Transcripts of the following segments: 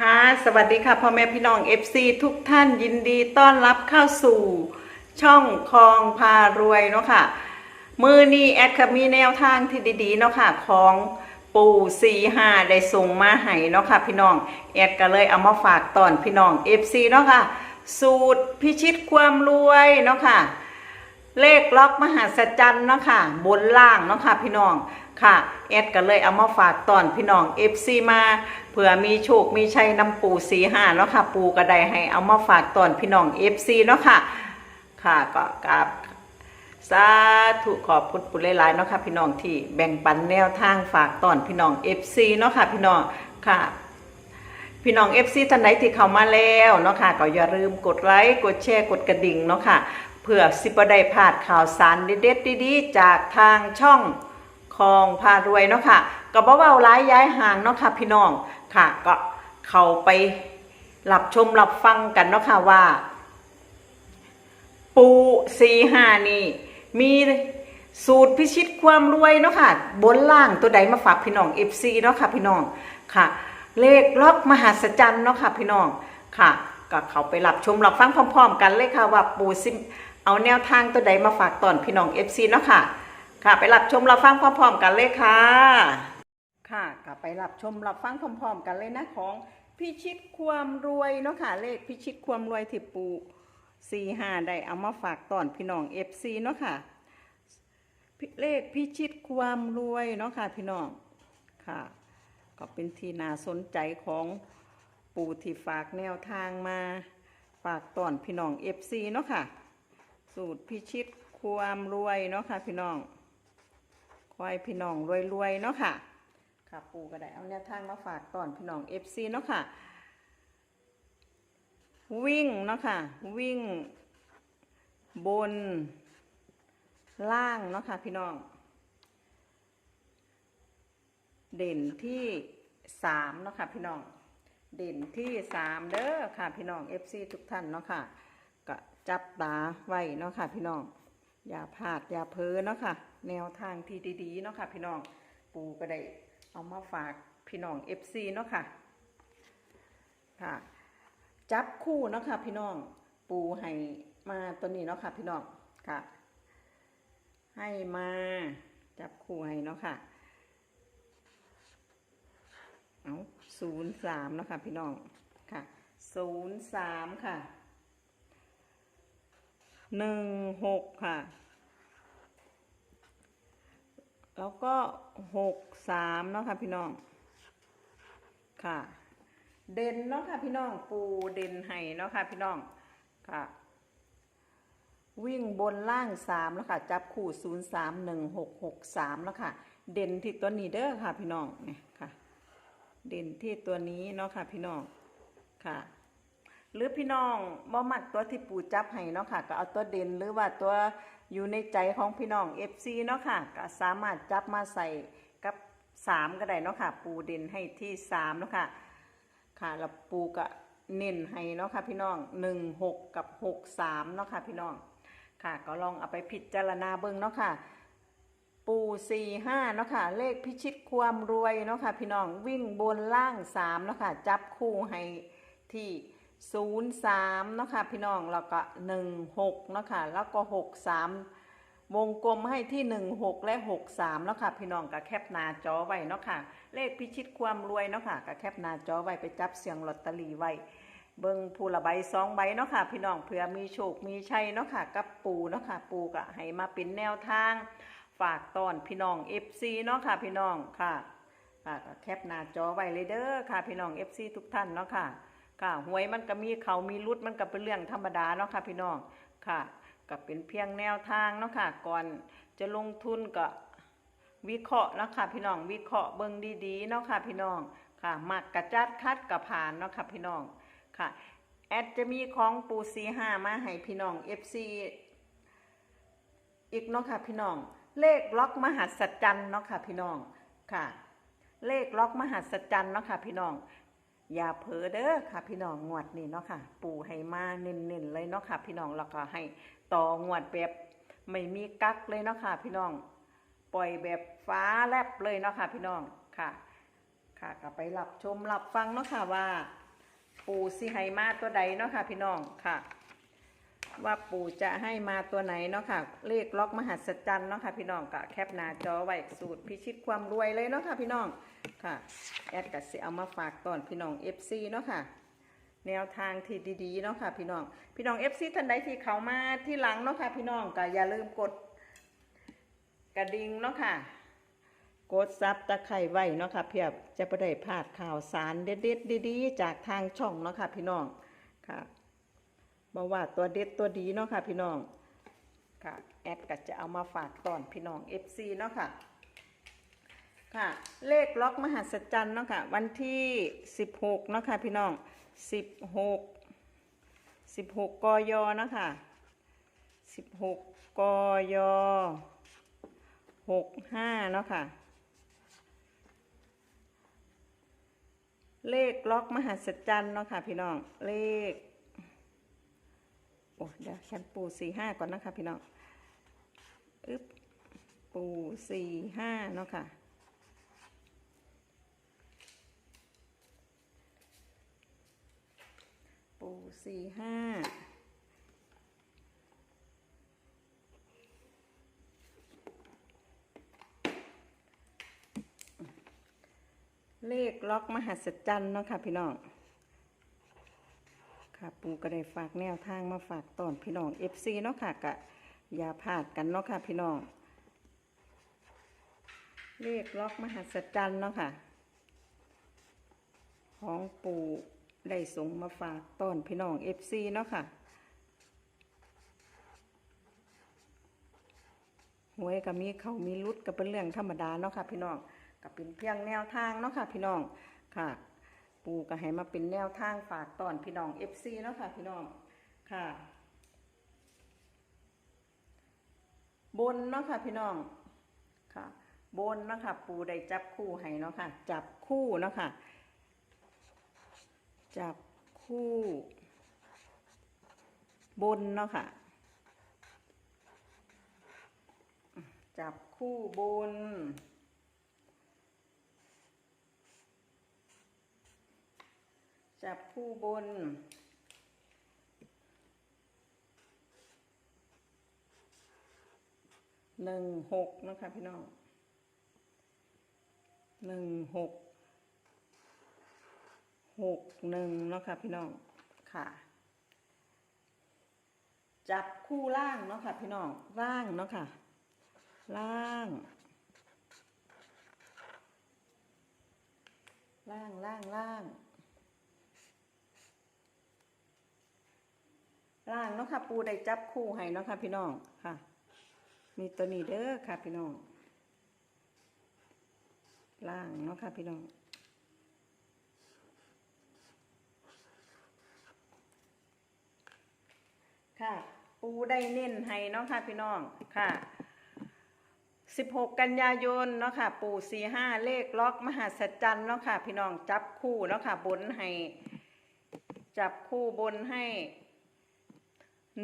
ค่ะสวัสดีค่ะพ่อแม่พี่น้อง FC ทุกท่านยินดีต้อนรับเข้าสู่ ช่องคลองพารวยเนาะค่ะมือนี้แอดคมีแนวทางที่ดีๆเนาะค่ะของปู่สี่ห้าได้ส่งมาให้เนาะค่ะพี่น้องแอดก็เลยเอามาฝากตอนพี่น้อง FC เนาะค่ะสูตรพิชิตความรวยเนาะค่ะเลขล็อกมหาสจรรย์เนาะค่ะบนล่างเนาะค่ะพี่น้อง ค่ะแอดก็เลยเอามาฝากตอนพี่น้อง FC มาเผื่อมีโชคมีชัยนำปูสีห้าเนาะค่ะ ปูกระไดให้เอามาฝากตอนพี่น้อง FC เนาะค่ะ ค่ะก็กราบสาธุขอบคุณปุหลายๆเนาะค่ะพี่น้องที่แบ่งปันแนวทางฝากตอนพี่น้อง FC เนาะค่ะพี่น้องค่ะพี่น้อง FC ท่านใดที่เข้ามาแล้วเนาะค่ะก็อย่าลืมกดไลค์กดแชร์กดกระดิ่งเนาะค่ะเพื่อสิบได้พลาดข่าวสารเด็ดๆดีๆ จากทางช่อง คลองพารวยเนาะค่ะก็บ่เว้าร้ายย้ายห่างเนาะค่ะพี่น้องค่ะก็เข้าไปรับชมรับฟังกันเนาะค่ะว่า ปูสีห้านี่มีสูตรพิชิตความรวยเนาะค่ะ บนล่างตัวใดมาฝากพี่น้อง FC เนาะค่ะพี่น้องค่ะ เลขล็อกมหัศจรรย์เนาะค่ะพี่น้องค่ะ ก็เขาไปรับชมรับฟังพร้อม ๆ กันเลยค่ะว่าปูซิเอาแนวทางตัวใดมาฝากตอนพี่น้อง FC เนาะค่ะ ค่ะ ไปรับชมรับฟังพร้อมๆกันเลยค่ะ ค่ะก็ไปรับชมรับฟังพร้อมๆ กันเลยนะของพิชิตความรวยเนาะค่ะเลขพิชิตความรวยที่ปูสี่ห้าได้เอามาฝากตอนพี่น้องเอฟซีเนาะค่ะเลขพิชิตความรวยเนาะค่ะพี่น้องค่ะ ก็เป็นที่น่าสนใจของปู่ที่ฝากแนวทางมาฝากตอนพี่น้องเอฟซีเนาะค่ะ สูตรพิชิตความรวยเนาะค่ะพี่น้อง คอยพี่น้องรวยๆเนาะค่ะ ค่ะปูก็ได้เอาแนวทางมาฝากตอนพี่น้องเอฟซีเนาะค่ะ วิ่งเนาะค่ะ วิ่งบนล่างเนาะค่ะพี่น้อง เด่นที่สามเนาะค่ะพี่น้อง เด่นที่สามเด้อค่ะพี่น้อง FC ทุกท่านเนาะค่ะก็จับตาไว้เนาะค่ะพี่น้อง อย่าพลาดอย่าเพ้อเนาะค่ะ แนวทางที่ดีๆเนาะค่ะ พี่น้องปูก็ได้เอามาฝากพี่น้อง FC เนาะค่ะค่ะ จับคู่เนาะค่ะ พี่น้องปูให้มาตัวนี้เนาะค่ะ พี่น้องค่ะ ให้มาจับคู่ให้เนาะค่ะเอาศูนย์สามเนาะค่ะ พี่น้องค่ะศูนย์สามค่ะหนึ่งหกค่ะ แล้วก็หกสามเนาะค่ะพี่น้อง ค่ะ เด่นเนาะค่ะพี่น้อง ปูเด่นให้เนาะค่ะพี่น้อง ค่ะ วิ่งบนล่างสามแล้วค่ะ จับคู่ศูนย์สามหนึ่งหกหกสามแล้วค่ะ เด่นที่ตัวนี้เด้อค่ะพี่น้องเนี่ยค่ะ เด่นที่ตัวนี้เนาะค่ะพี่น้อง ค่ะหรือพี่น้องบ่มักตัวที่ปูจับให้เนาะค่ะ ก็เอาตัวเด่นหรือว่าตัว อยู่ในใจของพี่น้อง FC เนาะค่ะก็สามารถจับมาใส่กับสามก็ได้เนาะค่ะ ปูเด่นให้ที่สามเนาะค่ะค่ะแล้วปูก็เน้นให้เนาะค่ะพี่น้องหนึ่งหกกับหกสามเนาะค่ะพี่น้องค่ะก็ลองเอาไปพิจารณาเบิ่งเนาะค่ะ ปูสี่ห้าเนาะค่ะ เลขพิชิตความรวยเนาะค่ะพี่น้องวิ่งบนล่างสามเนาะค่ะ จับคู่ให้ที่ ศูนย์สามเนาะค่ะพี่น้องแล้วก็หนึ่งหกเนาะค่ะแล้วก็หกสามวงกลมให้ที่หนึ่งหกและหกสามเนาะค่ะพี่น้องก็แคปหน้าจอไว้เนาะค่ะเลขพิชิตความรวยเนาะค่ะก็แคปหน้าจอไว้ไปจับเสียงลอตเตอรี่ไว้ เบิ่งผู้ละใบสองใบเนาะค่ะพี่น้องเผื่อมีโชคมีชัยเนาะค่ะกับปูเนาะค่ะปูก็ให้มาเป็นแนวทาง ฝากตอนพี่น้อง FC เนาะค่ะพี่น้องค่ะแคปหน้าจอไว้เลยเด้อค่ะพี่น้อง FC ทุกท่านเนาะค่ะ ค่ะหวยมันก็มีเขามีรุดมันก็เป็นเรื่องธรรมดาเนาะค่ะพี่น้องค่ะก็เป็นเพียงแนวทางเนาะค่ะก่อนจะลงทุนก็วิเคราะห์เนาะค่ะพี่น้องวิเคราะห์เบิ่งดีๆเนาะค่ะพี่น้องค่ะมักกระจัดคัดกระผ่านเนาะค่ะพี่น้องค่ะแอดจะมีของปูซีห้ามาให้พี่น้อง FC อีกเนาะค่ะพี่น้องเลขล็อกมหัศจรรย์เนาะค่ะพี่น้องค่ะ เลขล็อกมหัศจรรย์เนาะค่ะพี่น้อง อย่าเผลอเด้อค่ะ พี่น้องงวดนี้เนาะค่ะ ปูให้มาเน้นๆเลยเนาะค่ะ พี่น้องแล้วก็ให้ต่องวดแบบไม่มีกักเลยเนาะค่ะ พี่น้อง ปล่อยแบบฟ้าแลบเลยเนาะค่ะ พี่น้องค่ะ ค่ะก็ไปรับชมรับฟังเนาะค่ะว่า ปู่สิให้มาตัวใดเนาะค่ะ พี่น้องค่ะ ว่าปู่จะให้มาตัวไหนเนาะค่ะ เลขล็อกมหัศจรรย์เนาะค่ะ พี่น้องกะแคปหน้าจอไว้สูตรพิชิตความรวยเลยเนาะค่ะ พี่น้อง ค่ะแอดก็สิเอามาฝากตอนพี่น้อง FC เนาะค่ะ แนวทางที่ดีๆเนาะค่ะ พี่น้อง พี่น้อง FC ท่านใดที่เขามาที่หลังเนาะค่ะ พี่น้องก็อย่าลืมกดกระดิ่งเนาะค่ะ กดซับตะไคร่ไว้เนาะค่ะเพียบจะประได้พลาดข่าวสารเด็ดๆดีๆ จากทางช่องเนาะค่ะ พี่น้องค่ะบอกว่าตัวเด็ดตัวดีเนาะค่ะ พี่น้องค่ะแอดก็จะเอามาฝากตอนพี่น้อง FC เนาะค่ะ ค่ะ เลขล็อกมหัศจรรย์เนาะค่ะ วันที่ 16 เนาะค่ะพี่น้อง 16 16กยเนาะค่ะ 16กย65เนาะค่ะ เลขล็อกมหัศจรรย์เนาะค่ะพี่น้อง เลขโอ้เดี๋ยวฉันปูสี่ห้าก่อนนะคะพี่น้อง อึ๊บ ปูสี่ห้าเนาะค่ะ ปู สี่ห้าเลขล็อกมหัศจรรย์เนาะค่ะพี่น้อง ค่ะปูก็ได้ฝากแนวทางมาฝากตอนพี่น้อง FC เนาะค่ะกะอย่าพลาดกันเนาะค่ะพี่น้อง เลขล็อกมหัศจรรย์เนาะค่ะ ของปู ได้ส่งมาฝากตอนพี่น้อง FC เนาะค่ะหวยก็มีเขามีรุดก็เป็นเรื่องธรรมดาเนาะค่ะพี่น้องก็เป็นเพียงแนวทางเนาะค่ะพี่น้องค่ะ ปูก็ให้มาเป็นแนวทางฝากตอนพี่น้อง FC เนาะค่ะพี่น้องค่ะ บนเนาะค่ะพี่น้องค่ะ บนเนาะค่ะปูได้จับคู่ให้เนาะค่ะ จับคู่เนาะค่ะ จับคู่บนเนาะค่ะ จับคู่บน จับคู่บน หนึ่งหกนะคะพี่น้อง หนึ่งหก หกหนึ่งเนาะค่ะพี่น้องค่ะ จับคู่ล่างเนาะค่ะพี่น้องล่างเนาะค่ะ ล่าง ล่างล่างล่างล่างเนาะค่ะ ปูได้จับคู่ให้เนาะค่ะพี่น้องค่ะ มีตัวนี้เด้อค่ะพี่น้องล่างเนาะค่ะพี่น้อง ค่ะ ปูได้เน้นให้เนาะค่ะพี่น้องค่ะ 16 กันยายนเนาะค่ะ ปู่45เลขล็อกมหาสัจจันเนาะค่ะ พี่น้องจับคู่เนาะค่ะบนให้จับคู่บนให้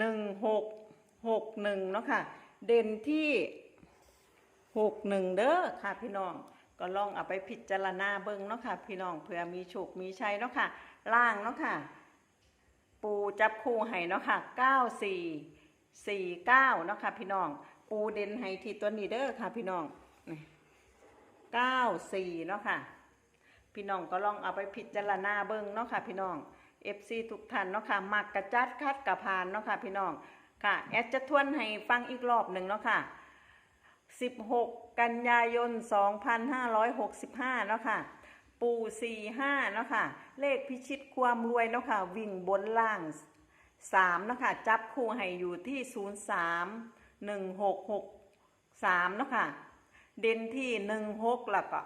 16 61เนาะค่ะ เด่นที่61เด้อค่ะพี่น้องก็ลองเอาไปพิจารณาเบิ่งเนาะค่ะ พี่น้องเผื่อมีโชคมีชัยเนาะค่ะ ล่างเนาะค่ะ ปูจับคู่ให้เนาะค่ะ94 49เนาะค่ะพี่น้อง ปูเด่นให้ที่ตัวนี้เด้อค่ะพี่น้องนี่94เนาะค่ะ พี่น้องก็ลองเอาไปพิจารณาเบิ่งเนาะค่ะพี่น้อง FC ทุกท่านเนาะค่ะมักกระจัดคัดกระพานเนาะค่ะพี่น้องค่ะแอดจะทวนให้ฟังอีกรอบหนึ่งเนาะค่ะ16 กันยายน 2565 เนาะค่ะ ปู่45เนาะค่ะ เลขพิชิตความรวยเนาะค่ะ วิ่งบนล่าง3เนาะค่ะ จับคู่ให้อยู่ที่03 1663เนาะค่ะ เด่นที่16แล้วก็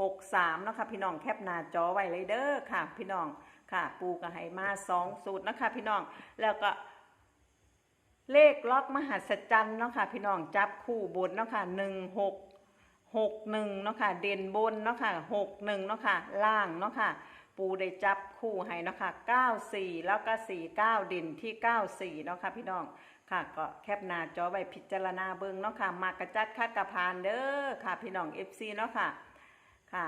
63เนาะค่ะพี่น้องแคปหน้าจอไว้เลยเด้อค่ะ พี่น้องค่ะ ปูก็ให้มา2สูตรเนาะคะพี่น้องแล้วก็เลขล็อกมหัศจรรย์เนาะค่ะพี่น้องจับคู่บนเนาะค่ะหนึ่งหก หกหนึ่งเนาะค่ะเด่นบนเนาะค่ะหกหนึ่งเนาะค่ะล่างเนาะค่ะปูได้จับคู่ให้เนาะค่ะเก้าสี่แล้วก็สี่เก้าเด่นที่เก้าสี่เนาะค่ะพี่น้องค่ะก็แคปหน้าจอไว้พิจารณาเบิ่งเนาะค่ะมากระจัดคัดกระพานเด้อค่ะ พี่น้องเอฟซีเนาะค่ะค่ะ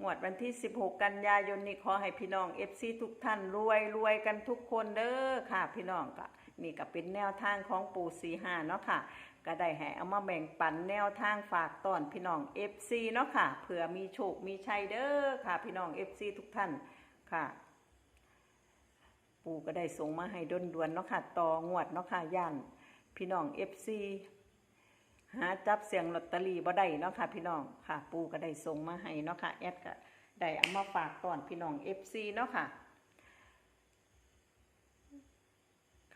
งวดวันที่ 16 กันยายนนี้ขอให้พี่น้อง FC ทุกท่านรวยรวยกันทุกคนเด้อค่ะ พี่น้องก็นี่ก็เป็นแนวทางของปู่สีหาเนาะค่ะ ก็ได้ให้เอามาแบ่งปันแนวทางฝากตอนพี่น้อง FC เนาะค่ะเผื่อมีโชคมีชัยเด้อค่ะ พี่น้อง FC ทุกท่านค่ะ ปู่ก็ได้ส่งมาให้ดนดวนๆเนาะค่ะต่องวดเนาะค่ะย่านพี่น้อง FC หาจับเสียงลอตเตอรี่บ่ได้เนาะค่ะ พี่น้องค่ะ ปู่ก็ได้ส่งมาให้เนาะค่ะแอดก็ได้เอามาฝากตอนพี่น้อง FC เนาะค่ะ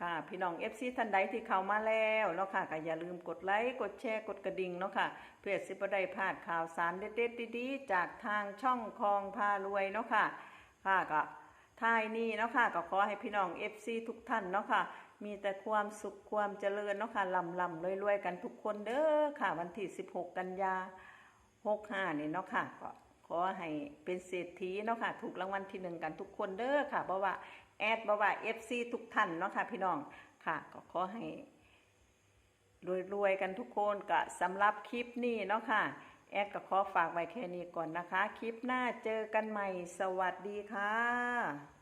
ค่ะ พี่น้อง FC ท่านใดที่เข้ามาแล้วเนาะค่ะก็อย่าลืมกดไลค์กดแชร์กดกระดิ่งเนาะค่ะ เพื่อสิบได้พลาดข่าวสารเด็ดๆดีๆจากทางช่องคลองพารวยเนาะค่ะค่ะก็ท้ายนี้เนาะค่ะก็ขอให้พี่น้อง FC ทุกท่านเนาะค่ะ มีแต่ความสุขความเจริญเนาะค่ะลำลำรวยๆกันทุกคนเด้อค่ะ วันที่ 16 กันยา65นี่เนาะค่ะก็ขอให้เป็นเศรษฐีเนาะค่ะ ถูกรางวัลที่หนึ่งกันทุกคนเด้อค่ะเพราะว่า แอดเพราว่า FC ทุกท่านเนาะค่ะพี่น้องค่ะก็ขอให้รวยๆกันทุกคนก็สำหรับคลิปนี้เนาะค่ะแอดก็ขอฝากไว้แค่นี้ก่อนนะคะ คลิปหน้าเจอกันใหม่ สวัสดีค่ะ